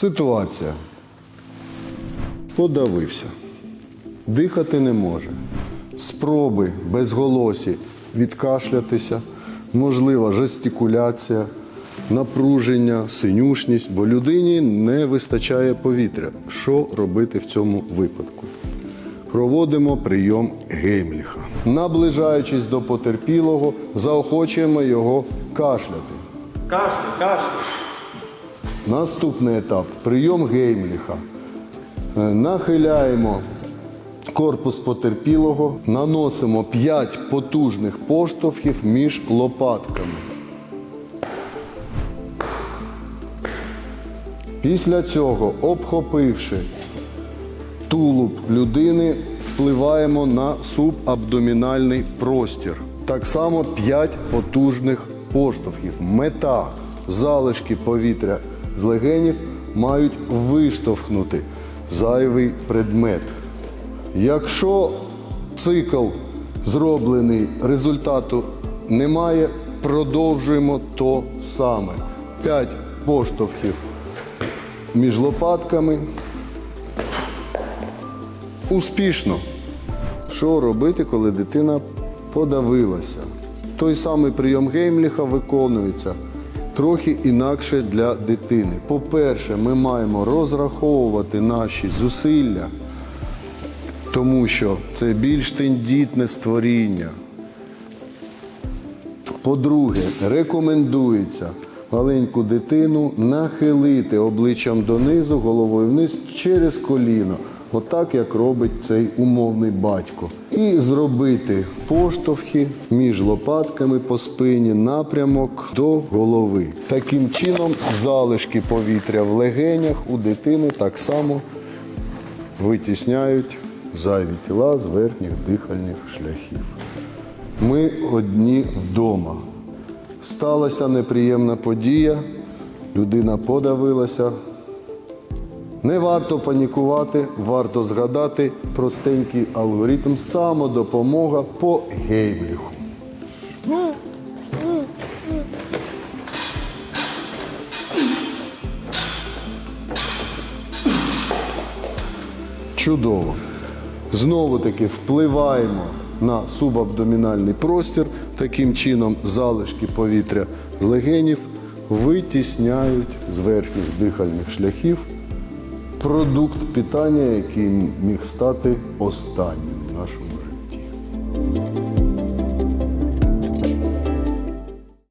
Ситуація. Подавився. Дихати не може. Спроби безголосі відкашлятися, можлива жестикуляція, напруження, синюшність, бо людині не вистачає повітря. Що робити в цьому випадку? Проводимо прийом Геймліха. Наближаючись до потерпілого, заохочуємо його кашляти. Кашля, кашля. Наступний етап прийом Геймліха. Е, Нахиляємо корпус потерпілого, наносимо 5 потужних поштовхів між лопатками. Після цього, обхопивши тулуб людини, впливаємо на субабдомінальний простір. Так само 5 потужних поштовхів. Мета залишки повітря з легенів мають виштовхнути зайвий предмет. Якщо цикл зроблений, результату немає, продовжуємо то саме. 5 поштовхів між лопатками. Успішно. Що робити, коли дитина подавилася? Той самий прийом Геймліха виконується трохи інакше для дитини. По-перше, ми маємо розраховувати наші зусилля, тому що це більш тендітне створіння. По-друге, рекомендується маленьку дитину нахилити обличчям донизу, головою вниз через коліно, отак як робить цей умовний батько. І зробити поштовхи між лопатками по спині, напрямок до голови. Таким чином, залишки повітря в легенях у дитини так само витісняють зайві тіла з верхніх дихальних шляхів. Ми одні вдома. Сталася неприємна подія, людина подавилася. Не варто панікувати, варто згадати простенький алгоритм самодопомога по геймліху. Чудово. Знову таки впливаємо на субабдомінальний простір. Таким чином залишки повітря з легенів витісняють з верхніх дихальних шляхів продукт питання, який міг стати останнім в нашому житті.